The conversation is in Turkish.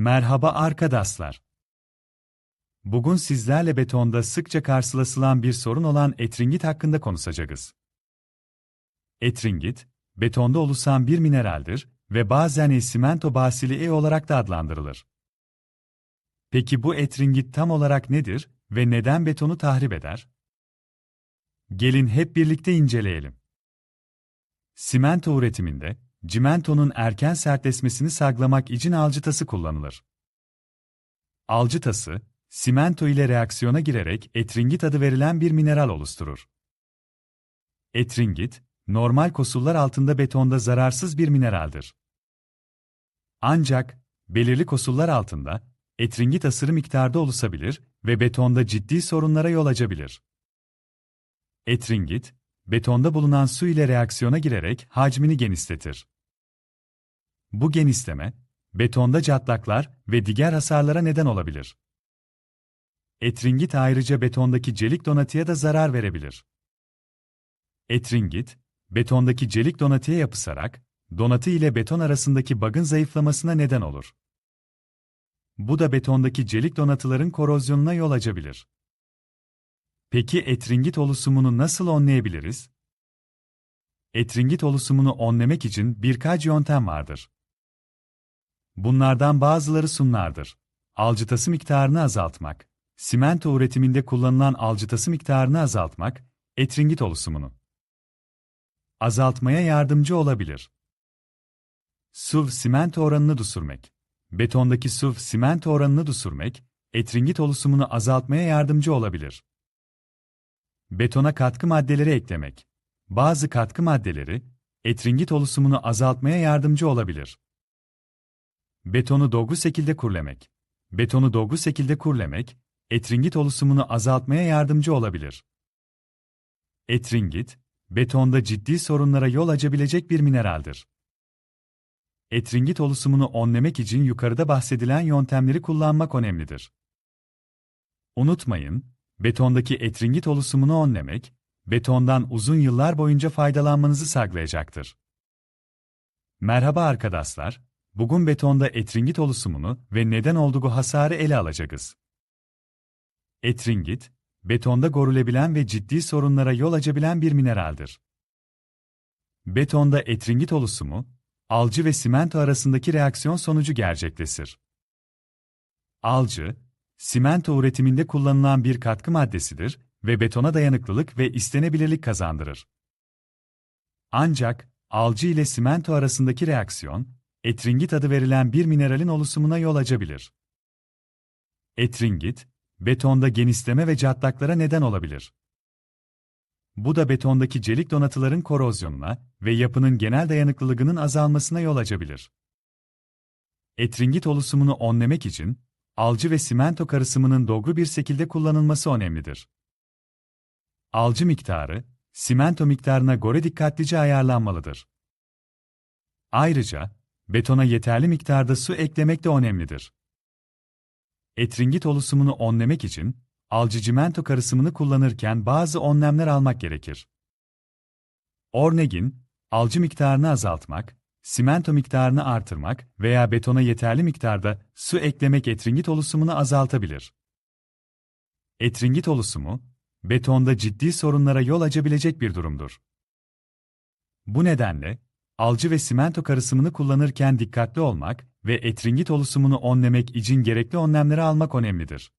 Merhaba arkadaşlar. Bugün sizlerle betonda sıkça karşılaşılan bir sorun olan etringit hakkında konuşacağız. Etringit, betonda oluşan bir mineraldir ve bazen esimento basili E olarak da adlandırılır. Peki bu etringit tam olarak nedir ve neden betonu tahrip eder? Gelin hep birlikte inceleyelim. Simento üretiminde, cimentonun erken sertleşmesini sağlamak için alcıtası kullanılır. Alcıtası, simento ile reaksiyona girerek etringit adı verilen bir mineral oluşturur. Etringit, normal koşullar altında betonda zararsız bir mineraldir. Ancak, belirli koşullar altında, etringit asırı miktarda oluşabilir ve betonda ciddi sorunlara yol açabilir. Etringit, betonda bulunan su ile reaksiyona girerek hacmini genişletir. Bu genişleme, betonda çatlaklar ve diğer hasarlara neden olabilir. Etringit ayrıca betondaki celik donatıya da zarar verebilir. Etringit, betondaki celik donatıya yapısarak, donatı ile beton arasındaki bagın zayıflamasına neden olur. Bu da betondaki celik donatıların korozyonuna yol açabilir. Peki etringit oluşumunu nasıl önleyebiliriz? Etringit oluşumunu önlemek için birkaç yöntem vardır. Bunlardan bazıları sunlardır. Alcıtası miktarını azaltmak, simento üretiminde kullanılan alcıtası miktarını azaltmak, etringit oluşumunu azaltmaya yardımcı olabilir. SUV simento oranını düşürmek. Betondaki SUV simento oranını düşürmek, etringit oluşumunu azaltmaya yardımcı olabilir. Betona katkı maddeleri eklemek. Bazı katkı maddeleri, etringit oluşumunu azaltmaya yardımcı olabilir. Betonu doğru şekilde kurlemek. Betonu doğru şekilde kurlemek, etringit oluşumunu azaltmaya yardımcı olabilir. Etringit, betonda ciddi sorunlara yol açabilecek bir mineraldir. Etringit oluşumunu önlemek için yukarıda bahsedilen yöntemleri kullanmak önemlidir. Unutmayın, betondaki etringit oluşumunu önlemek, betondan uzun yıllar boyunca faydalanmanızı sağlayacaktır. Merhaba arkadaşlar, bugün betonda etringit oluşumunu ve neden olduğu hasarı ele alacağız. Etringit, betonda görülebilen ve ciddi sorunlara yol açabilen bir mineraldir. Betonda etringit oluşumu, alcı ve simento arasındaki reaksiyon sonucu gerçekleşir. Alcı, simento üretiminde kullanılan bir katkı maddesidir ve betona dayanıklılık ve istenebilirlik kazandırır. Ancak, alcı ile simento arasındaki reaksiyon, etringit adı verilen bir mineralin oluşumuna yol açabilir. Etringit, betonda genişleme ve çatlaklara neden olabilir. Bu da betondaki celik donatıların korozyonuna ve yapının genel dayanıklılığının azalmasına yol açabilir. Etringit oluşumunu önlemek için, alcı ve simento karışımının doğru bir şekilde kullanılması önemlidir. Alcı miktarı, simento miktarına göre dikkatlice ayarlanmalıdır. Ayrıca, betona yeterli miktarda su eklemek de önemlidir. Etringit oluşumunu önlemek için, alcı cimento karışımını kullanırken bazı önlemler almak gerekir. Örneğin, alcı miktarını azaltmak, simento miktarını artırmak veya betona yeterli miktarda su eklemek etringit oluşumunu azaltabilir. Etringit oluşumu, betonda ciddi sorunlara yol açabilecek bir durumdur. Bu nedenle, alcı ve simento karışımını kullanırken dikkatli olmak ve etringit oluşumunu önlemek için gerekli önlemleri almak önemlidir.